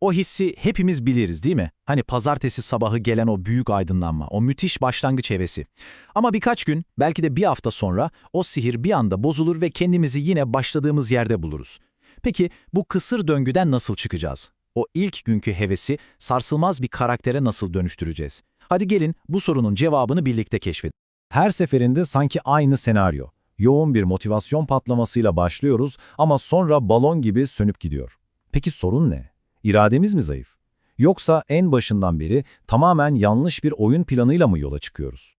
O hissi hepimiz biliriz değil mi? Hani pazartesi sabahı gelen o büyük aydınlanma, o müthiş başlangıç hevesi. Ama birkaç gün, belki de bir hafta sonra o sihir bir anda bozulur ve kendimizi yine başladığımız yerde buluruz. Peki bu kısır döngüden nasıl çıkacağız? O ilk günkü hevesi sarsılmaz bir karaktere nasıl dönüştüreceğiz? Hadi gelin bu sorunun cevabını birlikte keşfedelim. Her seferinde sanki aynı senaryo. Yoğun bir motivasyon patlamasıyla başlıyoruz ama sonra balon gibi sönüp gidiyor. Peki sorun ne? İrademiz mi zayıf? Yoksa en başından beri tamamen yanlış bir oyun planıyla mı yola çıkıyoruz?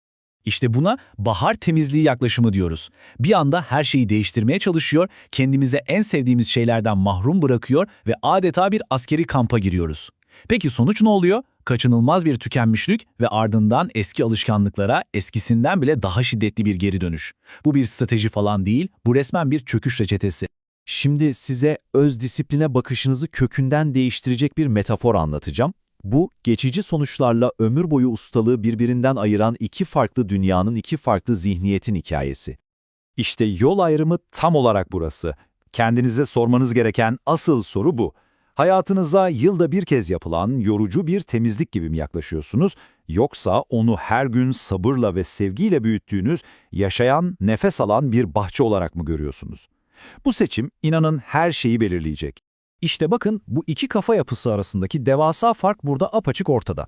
İşte buna bahar temizliği yaklaşımı diyoruz. Bir anda her şeyi değiştirmeye çalışıyor, kendimize en sevdiğimiz şeylerden mahrum bırakıyor ve adeta bir askeri kampa giriyoruz. Peki sonuç ne oluyor? Kaçınılmaz bir tükenmişlik ve ardından eski alışkanlıklara eskisinden bile daha şiddetli bir geri dönüş. Bu bir strateji falan değil, bu resmen bir çöküş reçetesi. Şimdi size öz disipline bakışınızı kökünden değiştirecek bir metafor anlatacağım. Bu, geçici sonuçlarla ömür boyu ustalığı birbirinden ayıran iki farklı dünyanın iki farklı zihniyetin hikayesi. İşte yol ayrımı tam olarak burası. Kendinize sormanız gereken asıl soru bu. Hayatınıza yılda bir kez yapılan yorucu bir temizlik gibi mi yaklaşıyorsunuz, yoksa onu her gün sabırla ve sevgiyle büyüttüğünüz, yaşayan, nefes alan bir bahçe olarak mı görüyorsunuz? Bu seçim inanın her şeyi belirleyecek. İşte bakın bu iki kafa yapısı arasındaki devasa fark burada apaçık ortada.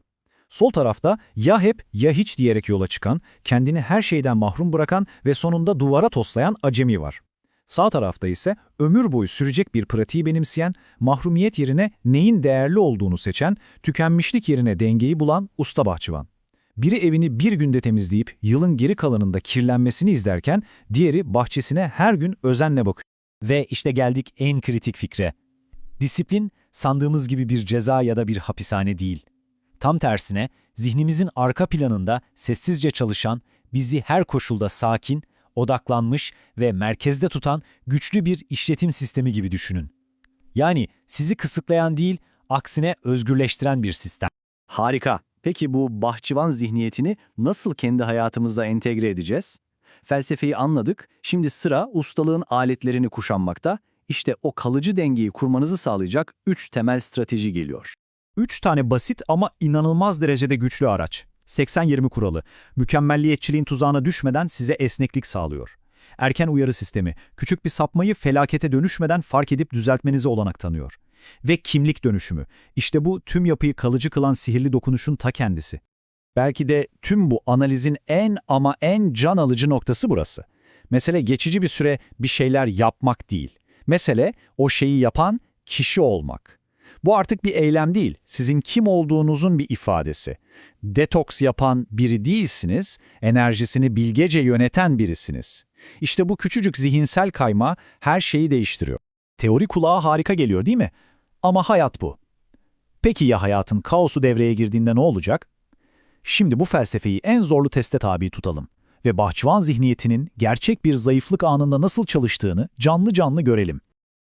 Sol tarafta ya hep ya hiç diyerek yola çıkan, kendini her şeyden mahrum bırakan ve sonunda duvara toslayan acemi var. Sağ tarafta ise ömür boyu sürecek bir pratiği benimseyen, mahrumiyet yerine neyin değerli olduğunu seçen, tükenmişlik yerine dengeyi bulan usta bahçıvan. Biri evini bir günde temizleyip yılın geri kalanında kirlenmesini izlerken, diğeri bahçesine her gün özenle bakıyor. Ve işte geldik en kritik fikre. Disiplin, sandığımız gibi bir ceza ya da bir hapishane değil. Tam tersine, zihnimizin arka planında sessizce çalışan, bizi her koşulda sakin, odaklanmış ve merkezde tutan güçlü bir işletim sistemi gibi düşünün. Yani sizi kısıtlayan değil, aksine özgürleştiren bir sistem. Harika. Peki bu bahçıvan zihniyetini nasıl kendi hayatımıza entegre edeceğiz? Felsefeyi anladık, şimdi sıra ustalığın aletlerini kuşanmakta, işte o kalıcı dengeyi kurmanızı sağlayacak üç temel strateji geliyor. Üç tane basit ama inanılmaz derecede güçlü araç. 80-20 kuralı, mükemmelliyetçiliğin tuzağına düşmeden size esneklik sağlıyor. Erken uyarı sistemi, küçük bir sapmayı felakete dönüşmeden fark edip düzeltmenize olanak tanıyor. Ve kimlik dönüşümü, işte bu tüm yapıyı kalıcı kılan sihirli dokunuşun ta kendisi. Belki de tüm bu analizin en ama en can alıcı noktası burası. Mesele geçici bir süre bir şeyler yapmak değil. Mesele o şeyi yapan kişi olmak. Bu artık bir eylem değil, sizin kim olduğunuzun bir ifadesi. Detoks yapan biri değilsiniz, enerjisini bilgece yöneten birisiniz. İşte bu küçücük zihinsel kayma her şeyi değiştiriyor. Teori kulağa harika geliyor değil mi? Ama hayat bu. Peki ya hayatın kaosu devreye girdiğinde ne olacak? Şimdi bu felsefeyi en zorlu teste tabi tutalım ve bahçıvan zihniyetinin gerçek bir zayıflık anında nasıl çalıştığını canlı canlı görelim.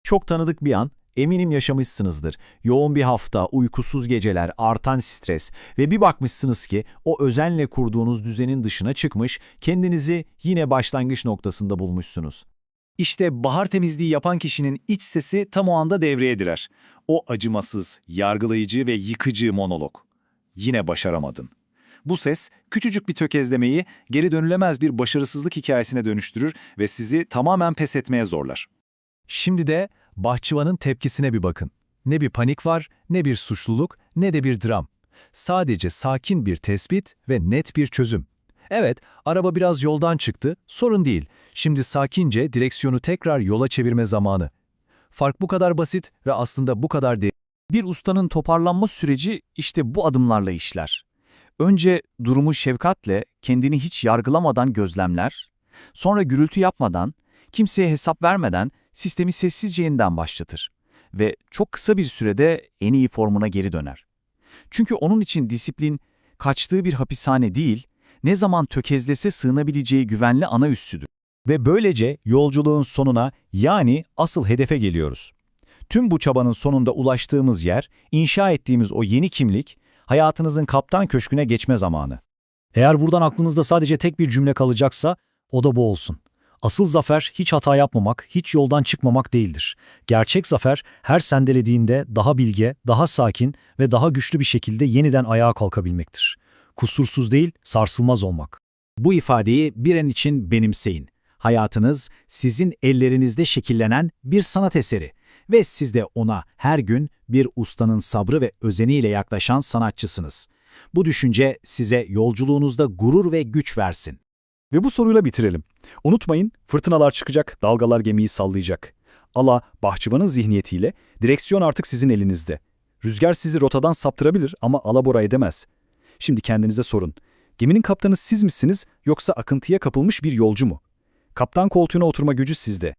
Çok tanıdık bir an, eminim yaşamışsınızdır. Yoğun bir hafta, uykusuz geceler, artan stres ve bir bakmışsınız ki o özenle kurduğunuz düzenin dışına çıkmış, kendinizi yine başlangıç noktasında bulmuşsunuz. İşte bahar temizliği yapan kişinin iç sesi tam o anda devreye girer. O acımasız, yargılayıcı ve yıkıcı monolog. Yine başaramadın. Bu ses, küçücük bir tökezlemeyi geri dönülemez bir başarısızlık hikayesine dönüştürür ve sizi tamamen pes etmeye zorlar. Şimdi de bahçıvanın tepkisine bir bakın. Ne bir panik var, ne bir suçluluk, ne de bir dram. Sadece sakin bir tespit ve net bir çözüm. Evet, araba biraz yoldan çıktı, sorun değil. Şimdi sakince direksiyonu tekrar yola çevirme zamanı. Fark bu kadar basit ve aslında bu kadar derin. Bir ustanın toparlanma süreci işte bu adımlarla işler. Önce durumu şefkatle, kendini hiç yargılamadan gözlemler, sonra gürültü yapmadan, kimseye hesap vermeden sistemi sessizce yeniden başlatır ve çok kısa bir sürede en iyi formuna geri döner. Çünkü onun için disiplin kaçtığı bir hapishane değil, ne zaman tökezlese sığınabileceği güvenli ana üssüdür. Ve böylece yolculuğun sonuna yani asıl hedefe geliyoruz. Tüm bu çabanın sonunda ulaştığımız yer, inşa ettiğimiz o yeni kimlik, hayatınızın kaptan köşküne geçme zamanı. Eğer buradan aklınızda sadece tek bir cümle kalacaksa, o da bu olsun. Asıl zafer hiç hata yapmamak, hiç yoldan çıkmamak değildir. Gerçek zafer her sendelediğinde daha bilge, daha sakin ve daha güçlü bir şekilde yeniden ayağa kalkabilmektir. Kusursuz değil, sarsılmaz olmak. Bu ifadeyi bir an için benimseyin. Hayatınız sizin ellerinizde şekillenen bir sanat eseri ve siz de ona her gün bir ustanın sabrı ve özeniyle yaklaşan sanatçısınız. Bu düşünce size yolculuğunuzda gurur ve güç versin. Ve bu soruyla bitirelim. Unutmayın, fırtınalar çıkacak, dalgalar gemiyi sallayacak. Ala, bahçıvanın zihniyetiyle, direksiyon artık sizin elinizde. Rüzgar sizi rotadan saptırabilir ama alabora edemez. Şimdi kendinize sorun. Geminin kaptanı siz misiniz yoksa akıntıya kapılmış bir yolcu mu? Kaptan koltuğuna oturma gücü sizde.